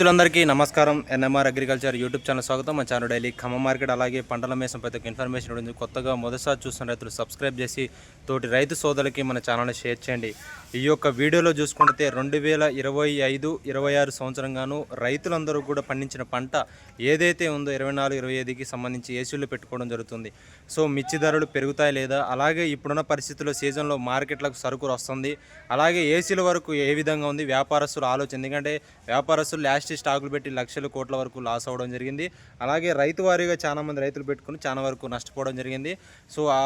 రైతులందరికీ నమస్కారం. NMR agriculture YouTube channel స్వాగతం. మా ఛానల్ డైలీ ఖమ్మ మార్కెట్ అలాగే పంటల మేసం ప్రతి ఒక్క ఇన్ఫర్మేషన్ ఉంటుంది కొత్తగా మొదటిసారి చూస్తున్న రైతులు సబ్స్క్రైబ్ చేసి తోటి రైతు సోదరులకి మన ఛానల్ని షేర్ చేయండి. ఈ యొక్క వీడియోలో చూసుకుంటే రెండు వేల ఇరవై ఐదు ఇరవై ఆరు సంవత్సరంగాను రైతులందరూ కూడా పండించిన పంట ఏదైతే ఉందో ఇరవై నాలుగు ఇరవై ఐదుకి సంబంధించి ఏసీలు పెట్టుకోవడం జరుగుతుంది. సో మిర్చి ధరలు పెరుగుతాయి లేదా? అలాగే ఇప్పుడున్న పరిస్థితుల్లో సీజన్లో మార్కెట్లకు సరుకు వస్తుంది. అలాగే ఏసీల వరకు ఏ విధంగా ఉంది? వ్యాపారస్తులు ఆలోచన. ఎందుకంటే వ్యాపారస్తులు లాస్ట్ స్టాకులు పెట్టి లక్షల కోట్ల వరకు లాస్ అవ్వడం జరిగింది. అలాగే రైతు వారీగా చాలా మంది రైతులు పెట్టుకుని చాలా వరకు నష్టపోవడం జరిగింది. సో ఆ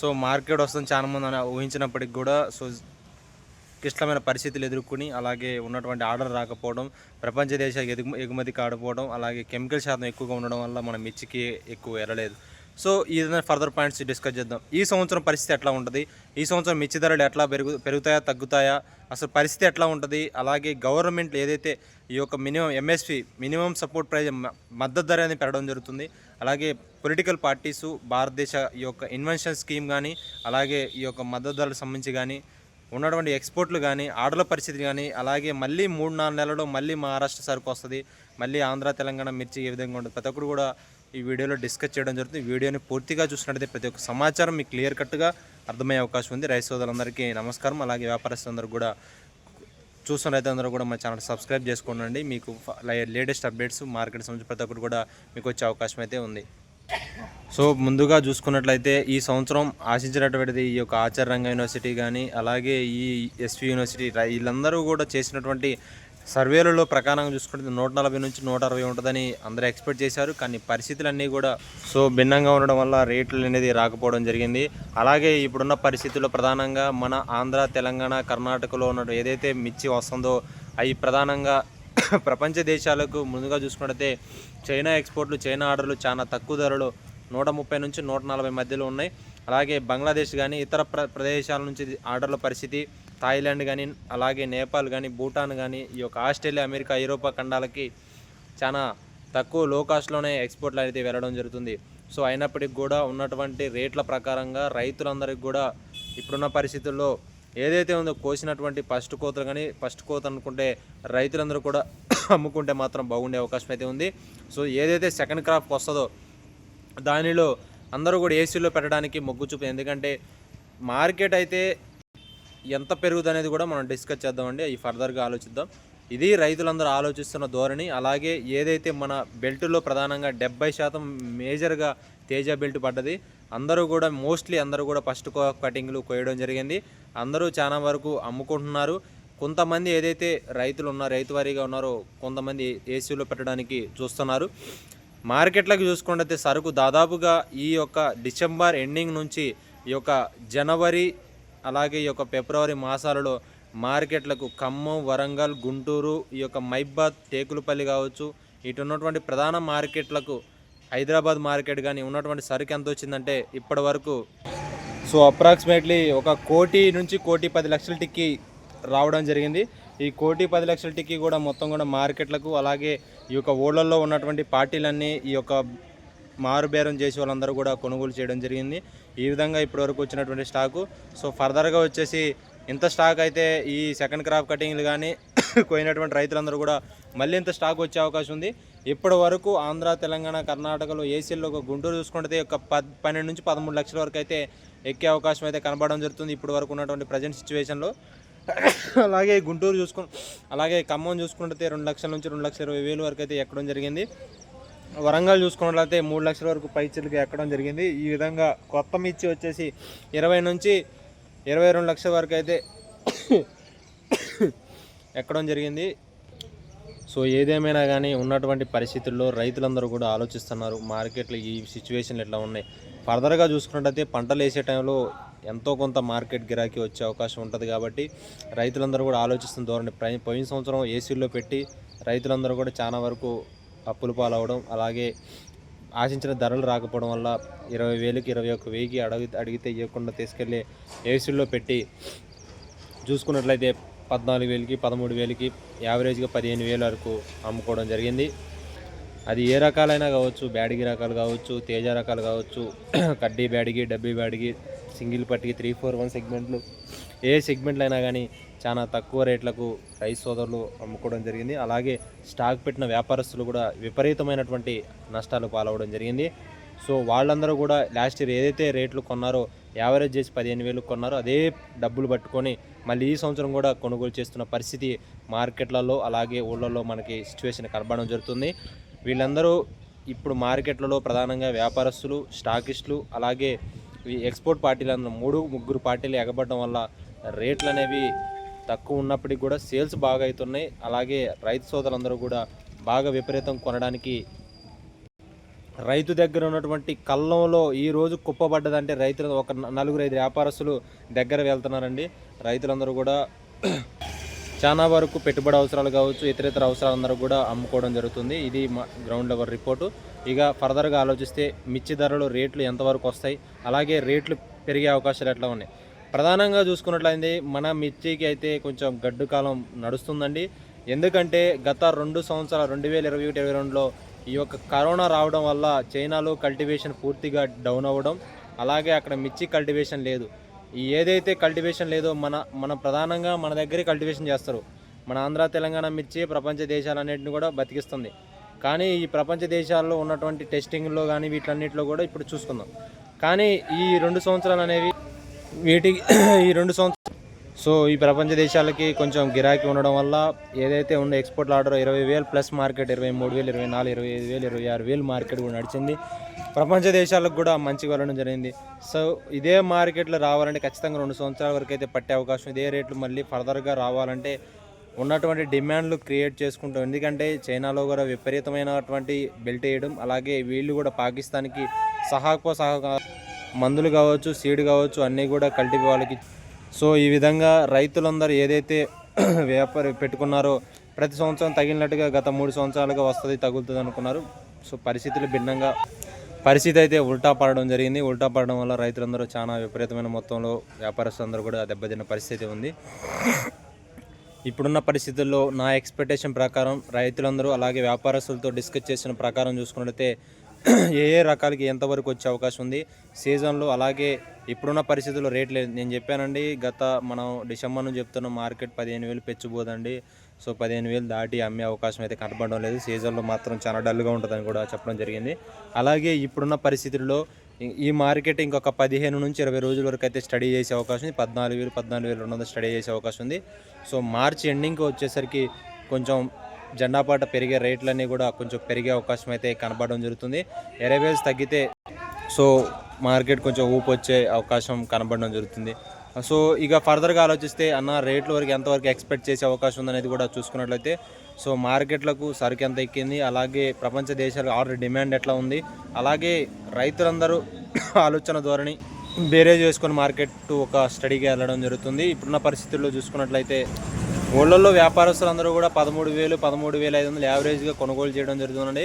సో మార్కెట్ వస్తుంది చాలా మంది అని ఊహించినప్పటికి కూడా సో క్లిష్టమైన పరిస్థితులు ఎదుర్కొని అలాగే ఉన్నటువంటి ఆర్డర్ రాకపోవడం ప్రపంచ దేశాలకు ఎగుమ ఎగుమతి కాకపోవడం అలాగే కెమికల్ శాతం ఎక్కువగా ఉండడం వల్ల మన మిర్చికి ఎక్కువ ఎరలేదు సో ఏదైనా ఫర్దర్ పాయింట్స్ డిస్కస్ చేద్దాం. ఈ సంవత్సరం పరిస్థితి ఎట్లా ఉంటుంది? ఈ సంవత్సరం మిర్చి ధరలు ఎట్లా పెరుగు పెరుగుతాయా తగ్గుతాయా? అసలు పరిస్థితి ఎట్లా ఉంటుంది? అలాగే గవర్నమెంట్ ఏదైతే ఈ యొక్క minimum MSP minimum support price మద్దతు ధర అనేది పెరగడం జరుగుతుంది అలాగే పొలిటికల్ పార్టీసు భారతదేశ ఈ యొక్క ఇన్వెన్షన్ స్కీమ్ కానీ అలాగే ఈ యొక్క మద్దతు ధరలకు సంబంధించి కానీ ఉన్నటువంటి ఎక్స్పోర్ట్లు కానీ ఆర్డర్ల పరిస్థితి కానీ అలాగే మళ్ళీ మూడు నాలుగు నెలలు మళ్ళీ మహారాష్ట్ర సరుకు వస్తుంది. మళ్ళీ ఆంధ్ర తెలంగాణ మిర్చి ఏ విధంగా ఉంటుంది? ప్రతి ఒక్కరు కూడా ఈ వీడియోలో డిస్కస్ చేయడం జరుగుతుంది. వీడియోని పూర్తిగా చూసినట్టయితే ప్రతి ఒక్క సమాచారం మీకు క్లియర్ కట్గా అర్థమయ్యే అవకాశం ఉంది. రైతు సోదరులందరికీ నమస్కారం. అలాగే వ్యాపారస్తులందరూ కూడా చూస్తున్న రైతులందరూ కూడా మా ఛానల్ సబ్స్క్రైబ్ చేసుకోండి. మీకు లేటెస్ట్ అప్డేట్స్ మార్కెట్ సంబంధించి ప్రతి ఒక్కరు కూడా మీకు వచ్చే అవకాశం అయితే ఉంది. సో ముందుగా చూసుకున్నట్లయితే ఈ సంవత్సరం ఆశించినటువంటిది ఈ యొక్క ఆచార్యంగ యూనివర్సిటీ కానీ అలాగే ఈ ఎస్వి యూనివర్సిటీ వీళ్ళందరూ కూడా చేసినటువంటి సర్వేలలో ప్రకారంగా చూసుకుంటే నూట నలభై నుంచి నూట అరవై ఉంటుందని అందరూ ఎక్స్పెక్ట్ చేశారు. కానీ పరిస్థితులన్నీ కూడా సో భిన్నంగా ఉండడం వల్ల రేట్లు అనేది రాకపోవడం జరిగింది. అలాగే ఇప్పుడున్న పరిస్థితుల్లో ప్రధానంగా మన ఆంధ్ర తెలంగాణ కర్ణాటకలో ఉన్న ఏదైతే మిర్చి వస్తుందో అవి ప్రధానంగా ప్రపంచ దేశాలకు ముందుగా చూసుకున్నట్లయితే చైనా ఎక్స్పోర్ట్లు చైనా ఆర్డర్లు చాలా తక్కువ ధరలో నూట ముప్పై నుంచి నూట నలభై మధ్యలో ఉన్నాయి. అలాగే బంగ్లాదేశ్ కానీ ఇతర ప్ర ప్రదేశాల నుంచి ఆర్డర్ల పరిస్థితి థాయిలాండ్ కానీ అలాగే నేపాల్ కానీ భూటాన్ కానీ ఈ యొక్క ఆస్ట్రేలియా అమెరికా ఐరోపా ఖండాలకి చాలా తక్కువ లో కాస్ట్లోనే ఎక్స్పోర్ట్లు అయితే వెళ్ళడం జరుగుతుంది. సో అయినప్పటికీ కూడా ఉన్నటువంటి రేట్ల ప్రకారంగా రైతులందరికీ కూడా ఇప్పుడున్న పరిస్థితుల్లో ఏదైతే ఉందో కోసినటువంటి ఫస్ట్ కోతలు కానీ ఫస్ట్ కోత అనుకుంటే రైతులందరూ కూడా అమ్ముకుంటే మాత్రం బాగుండే అవకాశం అయితే ఉంది. సో ఏదైతే సెకండ్ క్రాప్ వస్తుందో దానిలో అందరూ కూడా ఏసీలో పెట్టడానికి మొగ్గు చూపు ఎందుకంటే మార్కెట్ అయితే ఎంత పెరుగుతుంది అనేది కూడా మనం డిస్కస్ చేద్దామండి. అవి ఫర్దర్గా ఆలోచిద్దాం. ఇది రైతులందరూ ఆలోచిస్తున్న ధోరణి. అలాగే ఏదైతే మన బెల్ట్లో ప్రధానంగా డెబ్బై శాతం మేజర్గా తేజ బెల్ట్ పడ్డది అందరూ కూడా మోస్ట్లీ అందరూ కూడా ఫస్ట్ కటింగ్లు కోయడం జరిగింది. అందరూ చాలా వరకు అమ్ముకుంటున్నారు. కొంతమంది ఏదైతే రైతులు ఉన్నారో రైతు వారీగా ఉన్నారో కొంతమంది ఏసీలో పెట్టడానికి చూస్తున్నారు. మార్కెట్లకు చూసుకుంటే సరుకు దాదాపుగా ఈ యొక్క డిసెంబర్ ఎండింగ్ నుంచి ఈ యొక్క జనవరి అలాగే ఈ యొక్క ఫిబ్రవరి మాసాలలో మార్కెట్లకు ఖమ్మం వరంగల్ గుంటూరు ఈ యొక్క మైబాద్ టేకులపల్లి కావచ్చు ఇటు ఉన్నటువంటి ప్రధాన మార్కెట్లకు హైదరాబాద్ మార్కెట్ కానీ ఉన్నటువంటి సరుకు ఎంత వచ్చిందంటే ఇప్పటి వరకు సో అప్రాక్సిమేట్లీ ఒక కోటి నుంచి కోటి పది లక్షల టిక్కి రావడం జరిగింది. ఈ కోటి పది లక్షల టిక్కి కూడా మొత్తం కూడా మార్కెట్లకు అలాగే ఈ యొక్క ఊళ్ళల్లో ఉన్నటువంటి పార్టీలన్నీ ఈ యొక్క మారు బేరం చేసే వాళ్ళందరూ కూడా కొనుగోలు చేయడం జరిగింది. ఈ విధంగా ఇప్పటివరకు వచ్చినటువంటి స్టాకు. సో ఫర్దర్గా వచ్చేసి ఇంత స్టాక్ అయితే ఈ సెకండ్ క్రాప్ కటింగ్లు కానీ పోయినటువంటి రైతులందరూ కూడా మళ్ళీ ఇంత స్టాక్ వచ్చే అవకాశం ఉంది. ఇప్పటి వరకు ఆంధ్ర తెలంగాణ కర్ణాటకలో ఏసీల్లో ఒక గుంటూరు చూసుకుంటే ఒక పద్ పన్నెండు నుంచి పదమూడు లక్షల వరకు అయితే ఎక్కే అవకాశం అయితే కనబడడం జరుగుతుంది ఇప్పటి వరకు ఉన్నటువంటి ప్రజెంట్ సిచ్యువేషన్లో. అలాగే గుంటూరు చూసుకు అలాగే ఖమ్మం చూసుకుంటే రెండు లక్షల నుంచి రెండు లక్షల ఇరవై వేలు వరకు అయితే ఎక్కడం జరిగింది. వరంగల్ చూసుకున్నట్లయితే మూడు లక్షల వరకు పైచీలకు ఎక్కడం జరిగింది. ఈ విధంగా కొత్త మిర్చి వచ్చేసి ఇరవై నుంచి ఇరవై రెండు లక్షల వరకు అయితే ఎక్కడం జరిగింది. సో ఏదేమైనా కానీ ఉన్నటువంటి పరిస్థితుల్లో రైతులందరూ కూడా ఆలోచిస్తున్నారు. మార్కెట్లో ఈ సిచ్యువేషన్లు ఎట్లా ఉన్నాయి? ఫర్దర్గా చూసుకున్నట్టయితే పంటలు వేసే టైంలో ఎంతో కొంత మార్కెట్ గిరాకీ వచ్చే అవకాశం ఉంటుంది కాబట్టి రైతులందరూ కూడా ఆలోచిస్తున్న ధోరణి. పోయిన సంవత్సరం ఏసీల్లో పెట్టి రైతులందరూ కూడా చాలా వరకు అప్పులు పాలవడం అలాగే ఆశించిన ధరలు రాకపోవడం వల్ల ఇరవై వేలకి ఇరవై ఒక్క వెయ్యికి అడిగి అడిగితే ఇవ్వకుండా తీసుకెళ్ళి ఏసీల్లో పెట్టి చూసుకున్నట్లయితే పద్నాలుగు వేలకి పదమూడు వేలకి యావరేజ్గా పదిహేను వేల వరకు అమ్ముకోవడం జరిగింది. అది ఏ రకాలైనా కావచ్చు బ్యాడిగి రకాలు కావచ్చు తేజ రకాలు కావచ్చు కడ్డీ బ్యాడిగి డబ్బీ బ్యాడిగి సింగిల్ పట్టికి త్రీ ఫోర్ వన్ సెగ్మెంట్లు ఏ సెగ్మెంట్లు అయినా కానీ చాలా తక్కువ రేట్లకు రైస్ సోదరులు అమ్ముకోవడం జరిగింది. అలాగే స్టాక్ పెట్టిన వ్యాపారస్తులు కూడా విపరీతమైనటువంటి నష్టాలు పాలవడం జరిగింది. సో వాళ్ళందరూ కూడా లాస్ట్ ఇయర్ ఏదైతే రేట్లు కొన్నారో యావరేజ్ చేసి పదిహేను వేలు కొన్నారు అదే డబ్బులు పట్టుకొని మళ్ళీ ఈ సంవత్సరం కూడా కొనుగోలు చేస్తున్న పరిస్థితి మార్కెట్లలో అలాగే ఊళ్ళల్లో మనకి సిచ్యువేషన్ కనబడడం జరుగుతుంది. వీళ్ళందరూ ఇప్పుడు మార్కెట్లలో ప్రధానంగా వ్యాపారస్తులు స్టాకిస్టులు అలాగే ఈ ఎక్స్పోర్ట్ పార్టీలు మూడు ముగ్గురు పార్టీలు ఎగబడడం వల్ల రేట్లు అనేవి తక్కువ ఉన్నప్పటికీ కూడా సేల్స్ బాగా అవుతున్నాయి. అలాగే రైతు సోదరులందరూ కూడా బాగా విపరీతం కొనడానికి రైతు దగ్గర ఉన్నటువంటి కళ్ళంలో ఈ రోజు కుప్పబడ్డదంటే రైతులు ఒక నలుగురు ఐదు వ్యాపారస్తులు దగ్గర వెళ్తున్నారండి. రైతులందరూ కూడా చాలా వరకు పెట్టుబడి అవసరాలు కావచ్చు ఇతర ఇతర అవసరాలందరూ కూడా అమ్ముకోవడం జరుగుతుంది. ఇది మా గ్రౌండ్ లెవెల్ రిపోర్టు. ఇక ఫర్దర్గా ఆలోచిస్తే మిర్చి ధరలు రేట్లు ఎంతవరకు వస్తాయి అలాగే రేట్లు పెరిగే అవకాశాలు ఎట్లా ఉన్నాయి? ప్రధానంగా చూసుకున్నట్లయితే మన మిర్చికి అయితే కొంచెం గడ్డు కాలం నడుస్తుందండి. ఎందుకంటే గత రెండు సంవత్సరాలు రెండు వేల ఇరవై ఒకటి ఇరవై రెండులో ఈ యొక్క కరోనా రావడం వల్ల చైనాలో కల్టివేషన్ పూర్తిగా డౌన్ అవ్వడం అలాగే అక్కడ మిర్చి కల్టివేషన్ లేదు. ఈ ఏదైతే కల్టివేషన్ లేదో మన మన ప్రధానంగా మన దగ్గరే కల్టివేషన్ చేస్తారు. మన ఆంధ్ర తెలంగాణ మిర్చి ప్రపంచ దేశాలన్నింటిని కూడా బతికిస్తుంది. కానీ ఈ ప్రపంచ దేశాల్లో ఉన్నటువంటి టెస్టింగ్లో కానీ వీటన్నిటిలో కూడా ఇప్పుడు చూసుకుందాం. కానీ ఈ రెండు సంవత్సరాలు అనేవి వీటికి ఈ రెండు సంవత్సరాలు సో ఈ ప్రపంచ దేశాలకి కొంచెం గిరాకీ ఉండడం వల్ల ఏదైతే ఉండే ఎక్స్పోర్ట్ ఆర్డర్ ఇరవై వేలు ప్లస్ మార్కెట్ ఇరవై మూడు వేలు ఇరవై నాలుగు ఇరవై ఐదు వేలు ఇరవై ఆరు వేలు మార్కెట్ కూడా నడిచింది. ప్రపంచ దేశాలకు కూడా మంచి వెళ్ళడం జరిగింది. సో ఇదే మార్కెట్లో రావాలంటే ఖచ్చితంగా రెండు సంవత్సరాల వరకు అయితే పట్టే అవకాశం. ఇదే రేట్లు మళ్ళీ ఫర్దర్గా రావాలంటే ఉన్నటువంటి డిమాండ్లు క్రియేట్ చేసుకుంటాం. ఎందుకంటే చైనాలో కూడా విపరీతమైనటువంటి బెల్ట్ వేయడం అలాగే వీళ్ళు కూడా పాకిస్తాన్కి సహాకో సహా మందులు కావచ్చు సీడ్ కావచ్చు అన్నీ కూడా కల్టివ్ వాళ్ళకి సో ఈ విధంగా రైతులందరూ ఏదైతే వ్యాపార పెట్టుకున్నారో ప్రతి సంవత్సరం తగిలినట్టుగా గత మూడు సంవత్సరాలుగా వస్తుంది తగులుతుంది అనుకున్నారు. సో పరిస్థితులు భిన్నంగా పరిస్థితి అయితే ఉల్టా పడడం జరిగింది. ఉల్టా పడడం వల్ల రైతులందరూ చాలా విపరీతమైన మొత్తంలో వ్యాపారస్తులందరూ కూడా దెబ్బతిన్న పరిస్థితి ఉంది. ఇప్పుడున్న పరిస్థితుల్లో నా ఎక్స్పెక్టేషన్ ప్రకారం రైతులందరూ అలాగే వ్యాపారస్తులతో డిస్కస్ చేసిన ప్రకారం చూసుకున్నట్లయితే ఏ ఏ రకాలకి ఎంతవరకు వచ్చే అవకాశం ఉంది? సీజన్లో అలాగే ఇప్పుడున్న పరిస్థితుల్లో రేట్లు నేను చెప్పానండి గత మనం డిసెంబర్ నుంచి చెప్తున్న మార్కెట్ పదిహేను వేలు పెచ్చిపోదండి సో పదిహేను వేలు దాటి అమ్మే అవకాశం అయితే కనపడడం లేదు. సీజన్లో మాత్రం చాలా డల్గా ఉంటుందని కూడా చెప్పడం జరిగింది. అలాగే ఇప్పుడున్న పరిస్థితుల్లో ఈ- ఈ మార్కెట్ ఇంకొక పదిహేను నుంచి ఇరవై రోజుల వరకు అయితే స్టడీ చేసే అవకాశం ఉంది. పద్నాలుగు వేలు పద్నాలుగు వేలు రెండు వందలు స్టడీ చేసే అవకాశం ఉంది. సో మార్చి ఎండింగ్కి వచ్చేసరికి కొంచెం జెండాపాట పెరిగే రేట్లన్నీ కూడా కొంచెం పెరిగే అవకాశం అయితే కనబడడం జరుగుతుంది. ఎరవేల్స్ తగ్గితే సో మార్కెట్ కొంచెం ఊపు వచ్చే అవకాశం కనబడడం జరుగుతుంది. సో ఇక ఫర్దర్గా ఆలోచిస్తే అన్న రేట్ల వరకు ఎంతవరకు ఎక్స్పెక్ట్ చేసే అవకాశం ఉందనేది కూడా చూసుకున్నట్లయితే సో మార్కెట్లకు సరుకు ఎంత ఎక్కింది అలాగే ప్రపంచ దేశాలకు ఆర్డర్ డిమాండ్ ఎట్లా ఉంది అలాగే రైతులందరూ ఆలోచన ధోరణి బేరేజ్ చేసుకొని మార్కెట్ ఒక స్టడీగా వెళ్ళడం జరుగుతుంది. ఇప్పుడున్న పరిస్థితుల్లో చూసుకున్నట్లయితే ఊళ్ళల్లో వ్యాపారస్తులందరూ కూడా పదమూడు వేలు పదమూడు వేల ఐదు వందలు యావరేజ్గా కొనుగోలు చేయడం జరుగుతుందండి.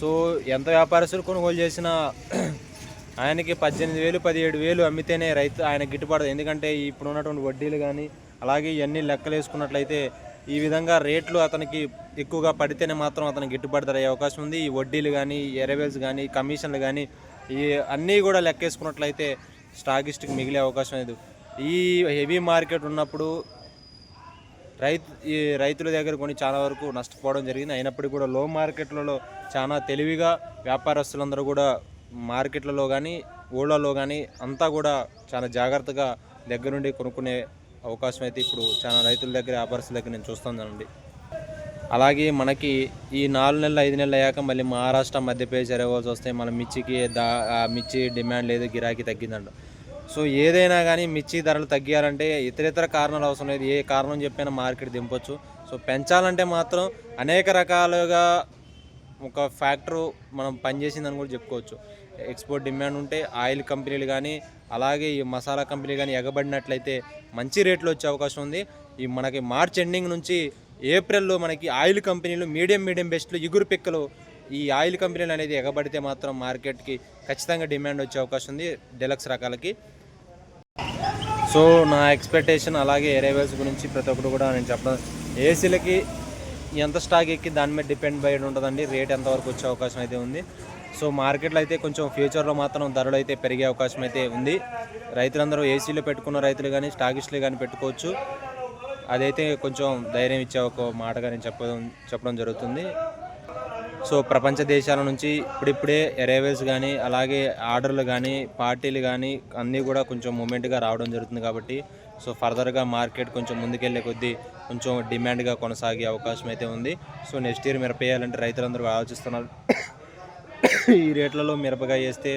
సో ఎంత వ్యాపారస్తులు కొనుగోలు చేసినా ఆయనకి పద్దెనిమిది వేలు పదిహేడు వేలు అమ్మితేనే రైతు ఆయన గిట్టుబడదు ఎందుకంటే ఇప్పుడు ఉన్నటువంటి వడ్డీలు కానీ అలాగే ఇవన్నీ లెక్కలు వేసుకున్నట్లయితే ఈ విధంగా రేట్లు అతనికి ఎక్కువగా పడితేనే మాత్రం అతనికి గిట్టుబాటు అయ్యే అవకాశం ఉంది. ఈ వడ్డీలు కానీ ఎరవేల్స్ కానీ కమిషన్లు కానీ ఈ అన్నీ కూడా లెక్కేసుకున్నట్లయితే స్టాకిస్ట్కి మిగిలే అవకాశం లేదు. ఈ హెవీ మార్కెట్ ఉన్నప్పుడు రైతు ఈ రైతుల దగ్గర కొన్ని చాలా వరకు నష్టపోవడం జరిగింది. అయినప్పటికీ కూడా లో మార్కెట్లలో చాలా తెలివిగా వ్యాపారస్తులందరూ కూడా మార్కెట్లలో కానీ ఊళ్ళలో కానీ అంతా కూడా చాలా జాగ్రత్తగా దగ్గరుండి కొనుక్కునే అవకాశం అయితే ఇప్పుడు చాలా రైతుల దగ్గర వ్యాపారస్తుల దగ్గర నేను చూస్తున్నానండి అలాగే మనకి ఈ నాలుగు నెలలు ఐదు నెలలు అయ్యాక మళ్ళీ మహారాష్ట్ర మధ్యప్రదేశ్ ఎరవాల్సి వస్తే మన మిర్చికి దా మిర్చి డిమాండ్ లేదు గిరాకీ తగ్గిందంట. సో ఏదైనా కానీ మిర్చి ధరలు తగ్గియాలంటే ఇతరేతర కారణాలు అవసరం లేదు. ఏ కారణం చెప్పినా మార్కెట్ దింపొచ్చు. సో పెంచాలంటే మాత్రం అనేక రకాలుగా ఒక ఫ్యాక్టరు మనం పనిచేసిందని కూడా చెప్పుకోవచ్చు. ఎక్స్పోర్ట్ డిమాండ్ ఉంటే ఆయిల్ కంపెనీలు కానీ అలాగే ఈ మసాలా కంపెనీలు కానీ ఎగబడినట్లయితే మంచి రేట్లు వచ్చే అవకాశం ఉంది. ఈ మనకి మార్చ్ ఎండింగ్ నుంచి ఏప్రిల్లో మనకి ఆయిల్ కంపెనీలు మీడియం మీడియం బెస్ట్లు ఇగురు పిక్కలు ఈ ఆయిల్ కంపెనీలు అనేది ఎగబడితే మాత్రం మార్కెట్కి ఖచ్చితంగా డిమాండ్ వచ్చే అవకాశం ఉంది. డెలక్స్ రకాలకి. సో నా ఎక్స్పెక్టేషన్ అలాగే ఎరేవల్స్ గురించి ప్రతి ఒక్కరు కూడా నేను చెప్పడం ఏసీలకి ఎంత స్టాక్ ఎక్కి దాని మీద డిపెండ్ అయ్యి ఉంటుందండి. రేట్ ఎంతవరకు వచ్చే అవకాశం అయితే ఉంది. సో మార్కెట్లో అయితే కొంచెం ఫ్యూచర్లో మాత్రం ధరలు అయితే పెరిగే అవకాశం అయితే ఉంది. రైతులందరూ ఏసీలో పెట్టుకున్న రైతులు కానీ స్టాకిస్టులు కానీ పెట్టుకోవచ్చు. అదైతే కొంచెం ధైర్యం ఇచ్చే ఒక మాటగా నేను చెప్పడం చెప్పడం జరుగుతుంది. సో ప్రపంచ దేశాల నుంచి ఇప్పుడిప్పుడే ఎరైవల్స్ కానీ అలాగే ఆర్డర్లు కానీ పార్టీలు కానీ అన్నీ కూడా కొంచెం మూమెంట్గా రావడం జరుగుతుంది కాబట్టి సో ఫర్దర్గా మార్కెట్ కొంచెం ముందుకెళ్ళే కొద్దీ కొంచెం డిమాండ్గా కొనసాగే అవకాశం అయితే ఉంది. సో నెక్స్ట్ ఇయర్ మిరపేయాలంటే రైతులందరూ ఆలోచిస్తున్నారు. ఈ రేట్లలో మిరపకాయ వేస్తే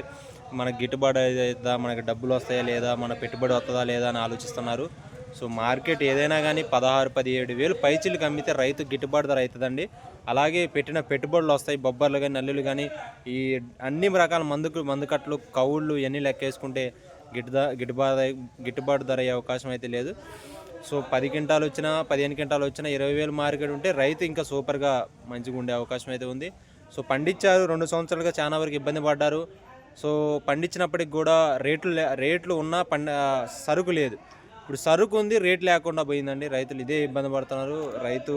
మనకి గిట్టుబాటు అవుతుందా మనకి డబ్బులు వస్తాయా లేదా మన పెట్టుబడి వస్తుందా లేదా అని ఆలోచిస్తున్నారు. సో మార్కెట్ ఏదైనా కానీ పదహారు పదిహేడు వేలు పైచిలకు అమ్మితే రైతు గిట్టుబాటు ధర అవుతుందండి. అలాగే పెట్టిన పెట్టుబడులు వస్తాయి బొబ్బర్లు కానీ నల్లులు కానీ ఈ అన్ని రకాల మందుకు మందుకట్లు కవుళ్ళు ఇవన్నీ లెక్కేసుకుంటే గిట్టుదా గిట్టుబాటు గిట్టుబాటు ధర అయ్యే అవకాశం అయితే లేదు. సో పది క్వింటాలు వచ్చినా పదిహేను క్వింటాలు వచ్చినా ఇరవై వేలు మార్కెట్ ఉంటే రైతు ఇంకా సూపర్గా మంచిగా ఉండే అవకాశం అయితే ఉంది. సో పండించారు రెండు సంవత్సరాలుగా చాలా వరకు ఇబ్బంది పడ్డారు. సో పండించినప్పటికి కూడా రేట్లు లే- రేట్లు ఉన్నా పండ సరుకు లేదు. ఇప్పుడు సరుకు ఉంది రేట్ లేకుండా పోయిందండి. రైతులు ఇదే ఇబ్బంది పడుతున్నారు. రైతు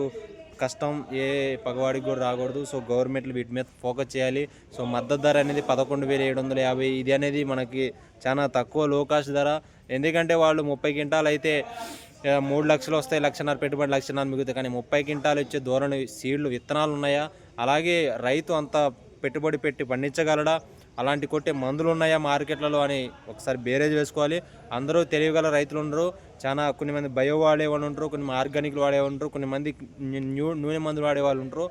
కష్టం ఏ పగవాడికి కూడా రాకూడదు. సో గవర్నమెంట్లు వీటి మీద ఫోకస్ చేయాలి. సో మద్దతు ధర అనేది పదకొండు వేల ఏడు వందల యాభై ఇది అనేది మనకి చాలా తక్కువ లో కాస్ట్ ధర. ఎందుకంటే వాళ్ళు ముప్పై క్వింటాలు అయితే మూడు లక్షలు వస్తాయి లక్షన్నర పెట్టుబడి లక్షన్నర మిగుతాయి కానీ ముప్పై క్వింటాలు వచ్చే ధోరణి సీడ్లు విత్తనాలు ఉన్నాయా? అలాగే రైతు అంత పెట్టుబడి పెట్టి పండించగలడా? అలాంటి కొట్టే మందులు ఉన్నాయా మార్కెట్లలో అని ఒకసారి బేరేజ్ వేసుకోవాలి. అందరూ తెలియగల రైతులు ఉండరు. చాలా కొన్ని మంది బయో వాడే వాళ్ళు ఉంటారు కొన్ని ఆర్గానిక్లు వాడే ఉంటారు కొన్ని మంది న్యూ నూనె మందులు వాడే వాళ్ళు ఉంటారు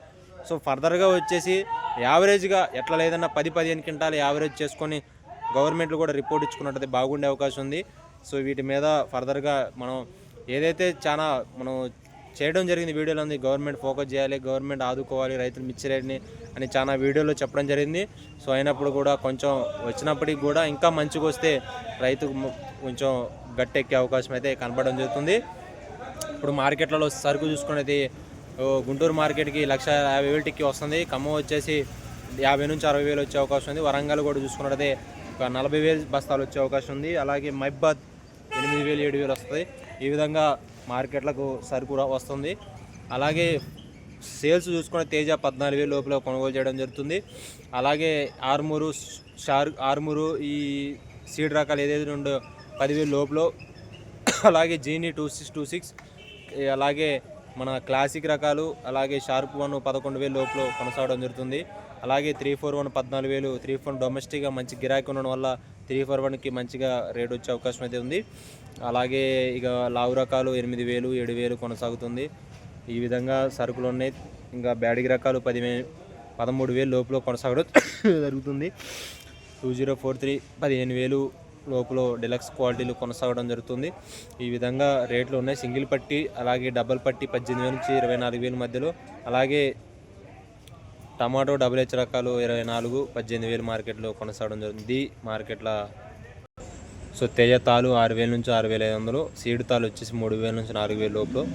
సో ఫర్దర్గా వచ్చేసి యావరేజ్గా ఎట్లా లేదన్నా పది పదిహేను క్వింటాలు యావరేజ్ చేసుకొని గవర్నమెంట్లు కూడా రిపోర్ట్ ఇచ్చుకున్నట్టయితే బాగుండే అవకాశం ఉంది. సో వీటి మీద ఫర్దర్గా మనం ఏదైతే చాలా మనం చేయడం జరిగింది వీడియోలో ఉంది. గవర్నమెంట్ ఫోకస్ చేయాలి గవర్నమెంట్ ఆదుకోవాలి రైతులు మిర్చి అని చాలా వీడియోలో చెప్పడం జరిగింది. సో అయినప్పుడు కూడా కొంచెం వచ్చినప్పటికి కూడా ఇంకా మంచిగా వస్తే రైతుకు కొంచెం గట్టెక్కే అవకాశం అయితే కనపడడం జరుగుతుంది. ఇప్పుడు మార్కెట్లలో సరుకు చూసుకునేది గుంటూరు మార్కెట్కి లక్ష యాభై వేలు టిక్కి వస్తుంది. ఖమ్మం వచ్చేసి యాభై నుంచి అరవై వేలు వచ్చే అవకాశం ఉంది. వరంగల్ కూడా చూసుకున్నట్టయితే ఒక నలభై వేలు బస్తాలు వచ్చే అవకాశం ఉంది. అలాగే మైబాద్ ఎనిమిది వేలు ఏడు వేలు వస్తుంది. ఈ విధంగా మార్కెట్లకు సరుకు వస్తుంది. అలాగే సేల్స్ చూసుకునే తేజ పద్నాలుగు వేలు లోపల కొనుగోలు చేయడం జరుగుతుంది. అలాగే ఆర్మూరు షార్ ఆర్మూరు ఈ సీడ్ రకాలు ఏదైతే ఉండో పదివేలు లోపల. అలాగే జీనీ టూ సిక్స్ టూ సిక్స్ అలాగే మన క్లాసిక్ రకాలు అలాగే షార్ప్ వన్ పదకొండు వేలు లోపల కొనసాగడం జరుగుతుంది. అలాగే త్రీ ఫోర్ వన్ పద్నాలుగు వేలు త్రీ ఫోర్ డొమెస్టిక్గా మంచి గిరాకీ ఉండడం వల్ల త్రీ ఫోర్ వన్కి మంచిగా రేట్ వచ్చే అవకాశం అయితే ఉంది. అలాగే ఇక లావు రకాలు ఎనిమిది వేలు ఏడు వేలు కొనసాగుతుంది. ఈ విధంగా సరుకులు ఉన్నాయి. ఇంకా బ్యాడిగి రకాలు పదివే పదమూడు వేలు లోపల కొనసాగడం జరుగుతుంది. టూ జీరో ఫోర్ త్రీ పదిహేను వేలు లోపల డిలక్స్ క్వాలిటీలు కొనసాగడం జరుగుతుంది. ఈ విధంగా రేట్లు ఉన్నాయి. సింగిల్ పట్టి అలాగే డబల్ పట్టి పద్దెనిమిది వేల నుంచి ఇరవై నాలుగు వేల మధ్యలో. అలాగే టమాటో డబుల్ హెచ్ రకాలు ఇరవై నాలుగు పద్దెనిమిది వేలు మార్కెట్లో కొనసాగడం జరుగుతుంది మార్కెట్ల సో తేజ తాలు ఆరు వేల నుంచి ఆరు వేల ఐదు వందలు సీడ్ తాలు వచ్చేసి మూడు వేల నుంచి నాలుగు వేల లోపల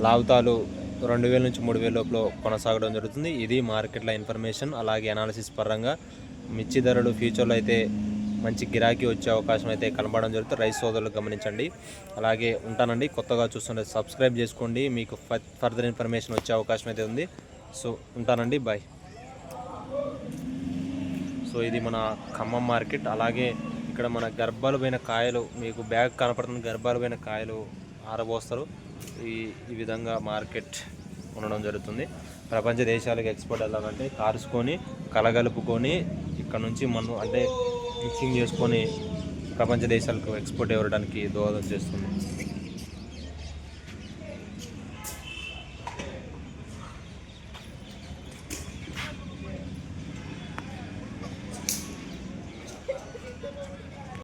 లావు తాలు రెండు వేల నుంచి మూడు వేల లోపల కొనసాగడం జరుగుతుంది. ఇది మార్కెట్ల ఇన్ఫర్మేషన్ అలాగే అనాలిసిస్ పరంగా మిర్చి ధరలు ఫ్యూచర్లో అయితే మంచి గిరాకీ వచ్చే అవకాశం అయితే కనబడడం జరుగుతుంది. రైస్ సోదరులు గమనించండి. అలాగే ఉంటానండి. కొత్తగా చూస్తుంటే సబ్స్క్రైబ్ చేసుకోండి. మీకు ఫ- ఫర్దర్ ఇన్ఫర్మేషన్ వచ్చే అవకాశం అయితే ఉంది. సో ఉంటానండి బాయ్ సో ఇది మన ఖమ్మం మార్కెట్ అలాగే ఇక్కడ మన గర్భాలు పోయిన కాయలు మీకు బ్యాగ్ కనపడుతున్న గర్భాలు పోయిన కాయలు ఆరబోస్తారు. ఈ ఈ విధంగా మార్కెట్ ఉండడం జరుగుతుంది. ప్రపంచ దేశాలకు ఎక్స్పోర్ట్ వెళ్ళాలంటే కారుసుకొని కలగలుపుకొని ఇక్కడ నుంచి మనం అంటే మిక్సింగ్ చేసుకొని ప్రపంచ దేశాలకు ఎక్స్పోర్ట్ ఇవ్వడానికి దోహదం చేస్తుంది.